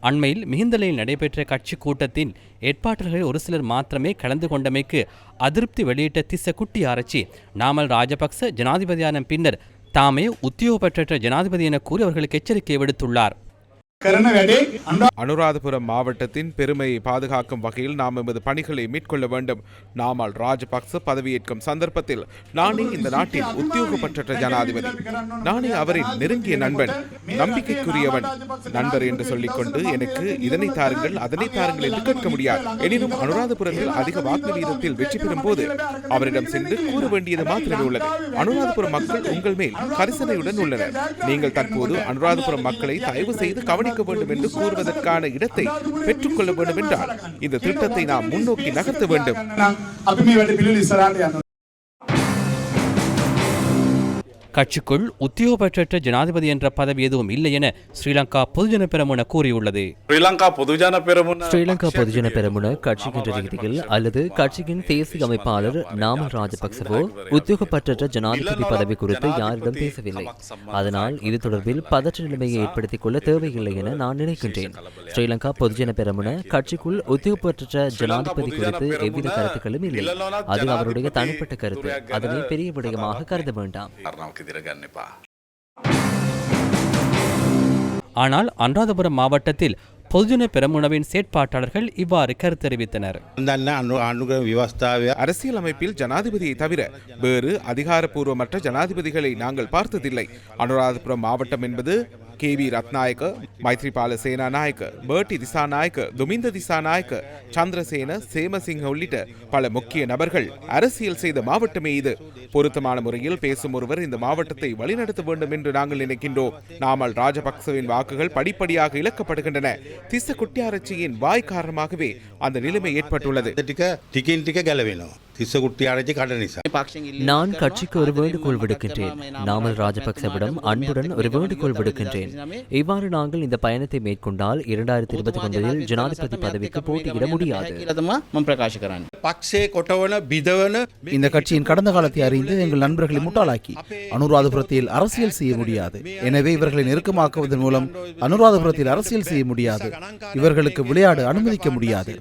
அண்மையில் மிகுந்தலையில் நடைபெற்ற கட்சி கூட்டத்தில் ஏற்பாட்டர்கள் ஒரு சிலர் மாத்திரமே கலந்து கொண்டமைக்கு அதிருப்தி வெளியிட்ட திச குட்டி ஆராய்ச்சி நாமல் ராஜபக்ச ஜனாதிபதியான பின்னர் தாமே உத்தியோகப்பற்ற ஜனாதிபதி என கூறி அவர்களுக்கு எச்சரிக்கை விடுத்துள்ளார். அனுராதபுரம் மாவட்டத்தின் பெருமையை பாதுகாக்கும் வகையில் நாம் எமது பணிகளை மேற்கொள்ள வேண்டும். நாமல் ராஜபக்ச பதவியேற்கும் சந்தர்ப்பத்தில் நானே இந்த நாட்டின் உத்தியோகப்பற்ற ஜனாதிபதி. நானே அவரின் நெருங்கிய நண்பன் நம்பிக்கைக்குரியவன். நண்பர் என்று சொல்லிக்கொண்டு எனக்கு இதனை தாருங்கள் அதனை தாருங்கள் என்று கேட்க முடியாது. எனினும் அனுராதபுரத்தில் அதிக வாக்கு வீதத்தில் வெற்றி பெறும் போது அவரிடம் சென்று கூற வேண்டியது மாத்திரமே உள்ளது. அனுராதபுரம் மக்கள் உங்கள் மேல் கரிசனையுடன் உள்ளனர். நீங்கள் தற்போது அனுராதபுரம் மக்களை தயவு செய்து கவனி அளிக்க வேண்டும் என்று கூறுவதற்கான இடத்தை பெற்றுக்கொள்ள வேண்டும் என்றால் இந்த திட்டத்தை நாம் முன்னோக்கி நகர்த்த வேண்டும். கட்சிக்குள் உத்தியோகபட்சற்ற ஜனாதிபதி என்ற பதவி எதுவும் இல்லை என ஸ்ரீலங்கா பொதுஜன பெரமுன கூறியுள்ளது. ஸ்ரீலங்கா பொதுஜன பெரமுன ஸ்ரீலங்கா பொதுஜன பெரமுன கட்சிக்கின்ற ரீதியில் அல்லது கட்சியின் தேசிய அமைப்பாளர் நாம ராஜபக்சவோ உத்தியோகப்பற்ற ஜனாதிபதி பதவி குறித்து யாரிடம் பேசவில்லை. அதனால் இது தொடர்பில் பதற்ற நிலைமையை ஏற்படுத்திக் கொள்ள தேவையில்லை என நான் நினைக்கின்றேன். ஸ்ரீலங்கா பொதுஜன பெரமுன கட்சிக்குள் உத்தியோகப்பற்ற ஜனாதிபதி குறித்து எவ்வித கருத்துக்களும் இல்லை. அது அவருடைய தனிப்பட்ட கருத்து. அதனை பெரிய விடயமாக கருத வேண்டாம். இருக்குது கண்டிப்பா ஆனால் அனுராதபுரம் மாவட்டத்தில் பொதுஜன பெரமுனவின் செயற்பாட்டாளர்கள் இவ்வாறு கருத்தெரிவித்தனர் அரசியல் அமைப்பில் ஜனாதிபதியை தவிர வேறு அதிகாரப்பூர்வமற்ற ஜனாதிபதிகளை நாங்கள் பார்த்ததில்லை. அனுராதபுரம் மாவட்டம் என்பது K V Ratnayake Maithripala Senanayake Bertie Dissanayake Duminda Dissanayake Chandrasena Semasinghe உள்ளிட்ட பல முக்கிய நபர்கள் அரசியல் செய்த மாவட்டமே இது. பொருத்தமான முறையில் பேசும் ஒருவர் இந்த மாவட்டத்தை வழிநடத்த வேண்டும் என்று நாங்கள் நினைக்கின்றோம். நாமல் ராஜபக்சவின் வாக்குகள் படிப்படியாக இழக்கப்படுகின்றன. திச குட்டியாரச்சியின் வாய் காரணமாகவே அந்த நிலைமை ஏற்பட்டுள்ளது. நான் கட்சிக்கு ஒரு வேண்டுகோள் விடுக்கின்றேன் நாமல் ராஜபக்சவிடம் அன்புடன் ஒரு வேண்டுகோள் விடுக்கின்றேன் இவ்வாறு நாங்கள் இந்த பயணத்தை மேற்கொண்டால் இரண்டாயிரத்தி இருபத்தி ஒன்பதில் ஜனாதிபதி பதவிக்கு போட்டியிட முடியாது இந்த கட்சியின் கடந்த காலத்தை அறிந்து எங்கள் நண்பர்களை முட்டாளாக்கி அனுராதபுரத்தில் அரசியல் செய்ய முடியாது எனவே இவர்களை நெருக்கமாக்குவதன் மூலம் அனுராதபுரத்தில் அரசியல் செய்ய முடியாது இவர்களுக்கு விளையாட அனுமதிக்க முடியாது